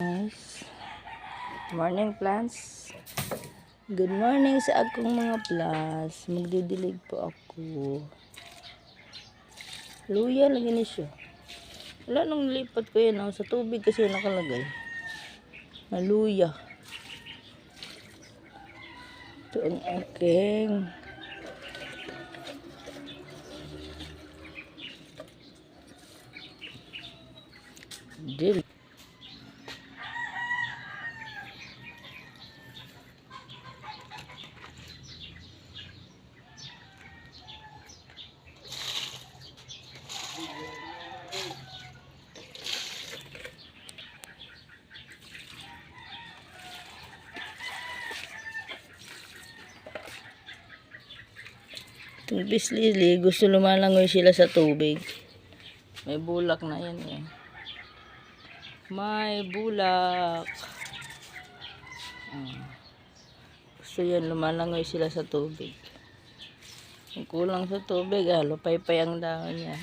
Guys, morning plants. Good morning sa akong mga plants. Magdidilig po ako. Luya lagi ni siya. Wala nung lipat ko yan. oh. Sa tubig kasi nakalagay. Maluya. Ito ang aking dil. Itong lili, gusto lumalangoy sila sa tubig. May bulak na yan eh. May bulak. Ah. Gusto yan, lumalangoy sila sa tubig. Kung kulang sa tubig, ah, lupay-pay ang dahon yan.